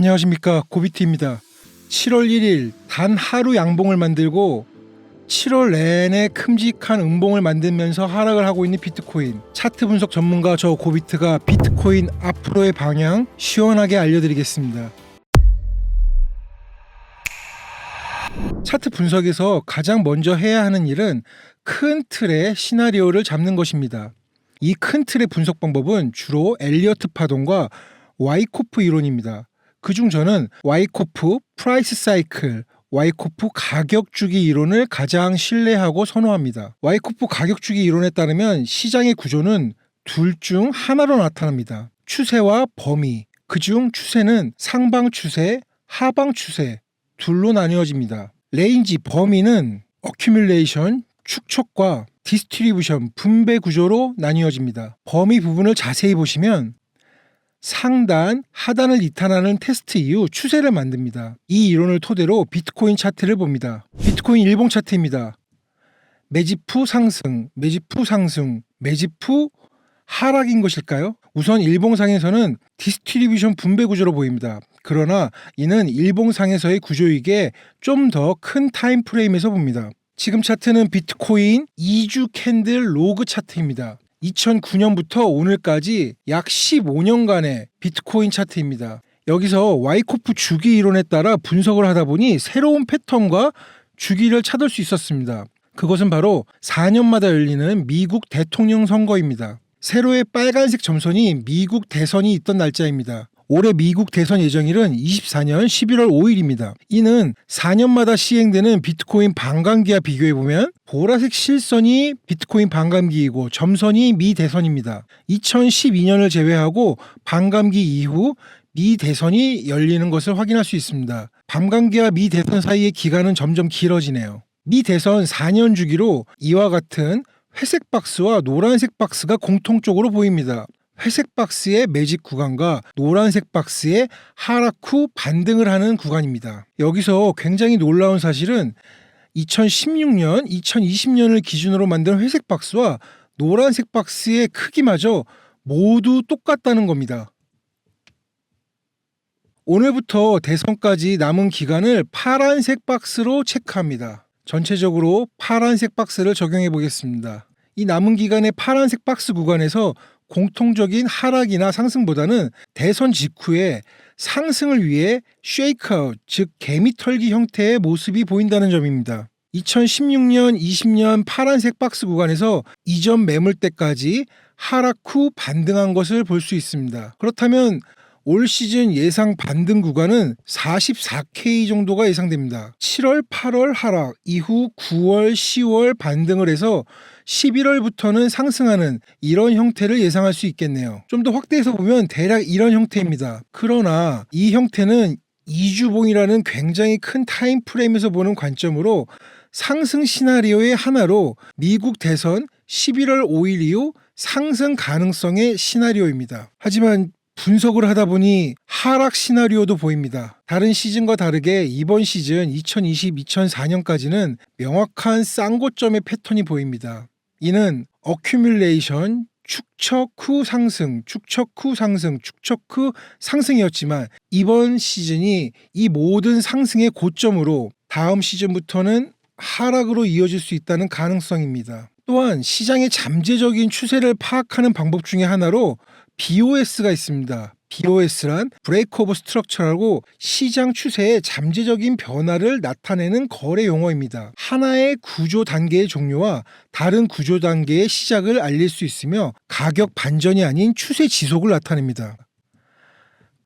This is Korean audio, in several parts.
안녕하십니까 고비트입니다. 7월 1일 단 하루 양봉을 만들고 7월 내내 큼직한 음봉을 만들면서 하락을 하고 있는 비트코인 차트 분석 전문가 저 고비트가 비트코인 앞으로의 방향 시원하게 알려드리겠습니다. 차트 분석에서 가장 먼저 해야 하는 일은 큰 틀의 시나리오를 잡는 것입니다. 이 큰 틀의 분석 방법은 주로 엘리어트 파동과 와이코프 이론입니다. 그중 저는 와이코프 프라이스 사이클, 와이코프 가격 주기 이론을 가장 신뢰하고 선호합니다. 와이코프 가격 주기 이론에 따르면 시장의 구조는 둘 중 하나로 나타납니다. 추세와 범위. 그중 추세는 상방 추세, 하방 추세 둘로 나뉘어집니다. 레인지 범위는 어큐뮬레이션, 축척과 디스트리뷰션, 분배 구조로 나뉘어집니다. 범위 부분을 자세히 보시면 상단, 하단을 이탈하는 테스트 이후 추세를 만듭니다. 이 이론을 토대로 비트코인 차트를 봅니다. 비트코인 일봉 차트입니다. 매집 후 상승, 매집 후 상승, 매집 후 하락인 것일까요? 우선 일봉상에서는 디스트리뷰션 분배 구조로 보입니다. 그러나 이는 일봉상에서의 구조이기에 좀 더 큰 타임 프레임에서 봅니다. 지금 차트는 비트코인 2주 캔들 로그 차트입니다. 2009년부터 오늘까지 약 15년간의 비트코인 차트입니다. 여기서 와이코프 주기 이론에 따라 분석을 하다 보니 새로운 패턴과 주기를 찾을 수 있었습니다. 그것은 바로 4년마다 열리는 미국 대통령 선거입니다. 세로의 빨간색 점선이 미국 대선이 있던 날짜입니다. 올해 미국 대선 예정일은 24년 11월 5일입니다. 이는 4년마다 시행되는 비트코인 반감기와 비교해 보면 보라색 실선이 비트코인 반감기이고 점선이 미 대선입니다. 2012년을 제외하고 반감기 이후 미 대선이 열리는 것을 확인할 수 있습니다. 반감기와 미 대선 사이의 기간은 점점 길어지네요. 미 대선 4년 주기로 이와 같은 회색 박스와 노란색 박스가 공통적으로 보입니다. 회색 박스의 매직 구간과 노란색 박스의 하락 후 반등을 하는 구간입니다. 여기서 굉장히 놀라운 사실은 2016년, 2020년을 기준으로 만든 회색 박스와 노란색 박스의 크기마저 모두 똑같다는 겁니다. 오늘부터 대선까지 남은 기간을 파란색 박스로 체크합니다. 전체적으로 파란색 박스를 적용해 보겠습니다. 이 남은 기간의 파란색 박스 구간에서 공통적인 하락이나 상승보다는 대선 직후에 상승을 위해 쉐이크아웃, 즉 개미털기 형태의 모습이 보인다는 점입니다. 2016년, 20년 파란색 박스 구간에서 이전 매물대까지 하락 후 반등한 것을 볼 수 있습니다. 그렇다면 올 시즌 예상 반등 구간은 44K 정도가 예상됩니다. 7월, 8월 하락 이후 9월, 10월 반등을 해서 11월부터는 상승하는 이런 형태를 예상할 수 있겠네요. 좀 더 확대해서 보면 대략 이런 형태입니다. 그러나 이 형태는 2주봉이라는 굉장히 큰 타임 프레임에서 보는 관점으로 상승 시나리오의 하나로 미국 대선 11월 5일 이후 상승 가능성의 시나리오입니다. 하지만 분석을 하다 보니 하락 시나리오도 보입니다. 다른 시즌과 다르게 이번 시즌 2020-2004년까지는 명확한 쌍고점의 패턴이 보입니다. 이는 어큐뮬레이션, 축척 후 상승, 축척 후 상승, 축척 후 상승이었지만 이번 시즌이 이 모든 상승의 고점으로 다음 시즌부터는 하락으로 이어질 수 있다는 가능성입니다. 또한 시장의 잠재적인 추세를 파악하는 방법 중에 하나로 BOS가 있습니다. BOS란 브레이크 오브 스트럭처라고 시장 추세의 잠재적인 변화를 나타내는 거래 용어입니다. 하나의 구조 단계의 종료와 다른 구조 단계의 시작을 알릴 수 있으며 가격 반전이 아닌 추세 지속을 나타냅니다.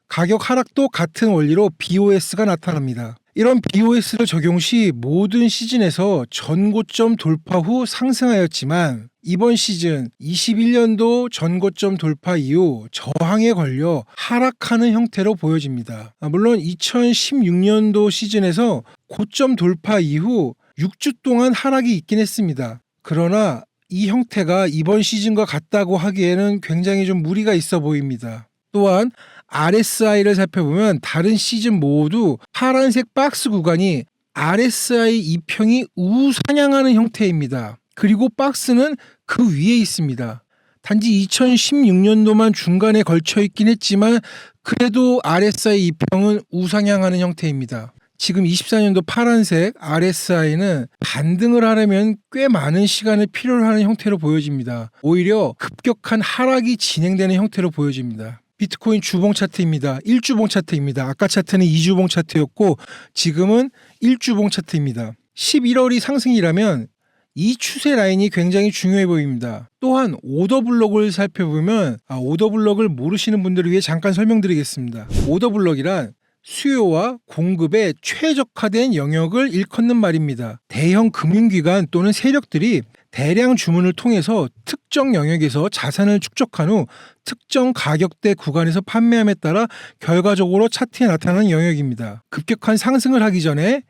가격 하락도 같은 원리로 BOS가 나타납니다. 이런 BOS를 적용 시 모든 시즌에서 전고점 돌파 후 상승하였지만 이번 시즌 21년도 전고점 돌파 이후 저항에 걸려 하락하는 형태로 보여집니다. 아, 물론 2016년도 시즌에서 고점 돌파 이후 6주 동안 하락이 있긴 했습니다. 그러나 이 형태가 이번 시즌과 같다고 하기에는 굉장히 좀 무리가 있어 보입니다. 또한 RSI를 살펴보면 다른 시즌 모두 파란색 박스 구간이 RSI 이평이 우상향하는 형태입니다. 그리고 박스는 그 위에 있습니다. 단지 2016년도만 중간에 걸쳐 있긴 했지만 그래도 RSI 2평은 우상향하는 형태입니다. 지금 24년도 파란색 RSI는 반등을 하려면 꽤 많은 시간을 필요로 하는 형태로 보여집니다. 오히려 급격한 하락이 진행되는 형태로 보여집니다. 비트코인 주봉 차트입니다. 1주봉 차트입니다. 아까 차트는 2주봉 차트였고 지금은 1주봉 차트입니다. 11월이 상승이라면 이 추세 라인이 굉장히 중요해 보입니다. 또한 오더 블록을 살펴보면 아, 오더 블록을 모르시는 분들을 위해 잠깐 설명드리겠습니다. 오더 블록이란 수요와 공급에 최적화된 영역을 일컫는 말입니다. 대형 금융기관 또는 세력들이 대량 주문을 통해서 특정 영역에서 자산을 축적한 후 특정 가격대 구간에서 판매함에 따라 결과적으로 차트에 나타나는 영역입니다. 급격한 상승을 하기 전에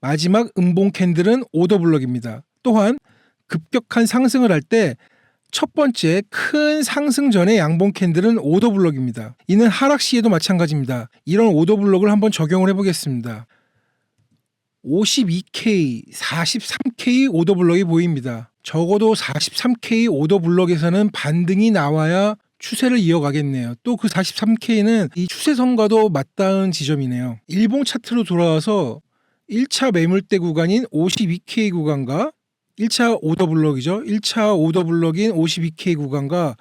마지막 음봉 캔들은 오더 블록입니다. 또한 급격한 상승을 할 때 첫 번째 큰 상승 전의 양봉 캔들은 오더 블록입니다. 이는 하락 시에도 마찬가지입니다. 이런 오더 블록을 한번 적용을 해보겠습니다. 52K, 43K 오더 블록이 보입니다. 적어도 43K 오더 블록에서는 반등이 나와야 추세를 이어가겠네요. 또 그 43K는 이 추세선과도 맞닿은 지점이네요. 일봉 차트로 돌아와서 1차 매물대 구간인 52K 구간과 1차 오더 블록이죠. 1차 오더 블록인 52K 구간과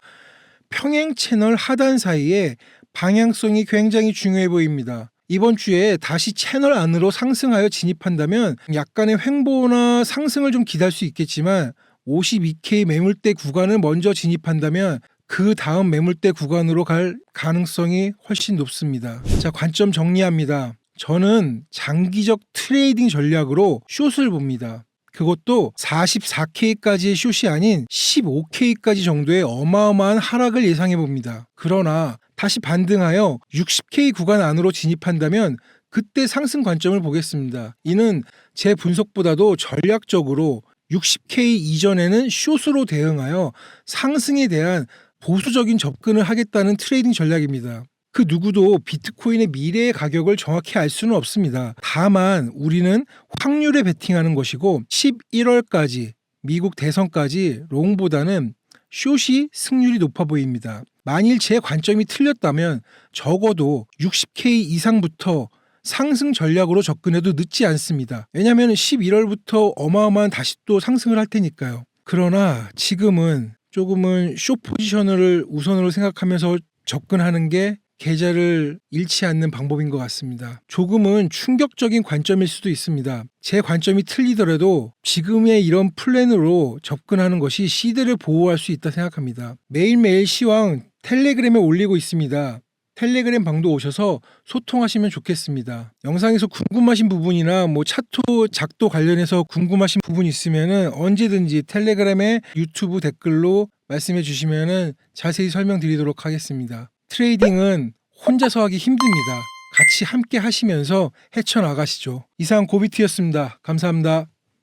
평행 채널 하단 사이에 방향성이 굉장히 중요해 보입니다. 이번 주에 다시 채널 안으로 상승하여 진입한다면 약간의 횡보나 상승을 좀 기다릴 수 있겠지만 52K 매물대 구간을 먼저 진입한다면 그 다음 매물대 구간으로 갈 가능성이 훨씬 높습니다. 자, 관점 정리합니다. 저는 장기적 트레이딩 전략으로 숏을 봅니다. 그것도 44K까지의 숏이 아닌 15K까지 정도의 어마어마한 하락을 예상해 봅니다. 그러나 다시 반등하여 60K 구간 안으로 진입한다면 그때 상승 관점을 보겠습니다. 이는 제 분석보다도 전략적으로 60K 이전에는 숏으로 대응하여 상승에 대한 보수적인 접근을 하겠다는 트레이딩 전략입니다. 그 누구도 비트코인의 미래의 가격을 정확히 알 수는 없습니다. 다만 우리는 확률에 베팅하는 것이고 11월까지 미국 대선까지 롱보다는 숏이 승률이 높아 보입니다. 만일 제 관점이 틀렸다면 적어도 60K 이상부터 상승 전략으로 접근해도 늦지 않습니다. 왜냐하면 11월부터 어마어마한 다시 또 상승을 할 테니까요. 그러나 지금은 조금은 숏 포지션을 우선으로 생각하면서 접근하는 게 계좌를 잃지 않는 방법인 것 같습니다. 조금은 충격적인 관점일 수도 있습니다. 제 관점이 틀리더라도 지금의 이런 플랜으로 접근하는 것이 시대를 보호할 수 있다 생각합니다. 매일매일 시황 텔레그램에 올리고 있습니다. 텔레그램 방도 오셔서 소통하시면 좋겠습니다. 영상에서 궁금하신 부분이나 뭐 차트 작도 관련해서 궁금하신 부분 있으면은 언제든지 텔레그램에 유튜브 댓글로 말씀해 주시면은 자세히 설명드리도록 하겠습니다. 트레이딩은 혼자서 하기 힘듭니다. 같이 함께 하시면서 헤쳐나가시죠. 이상 고비트였습니다. 감사합니다.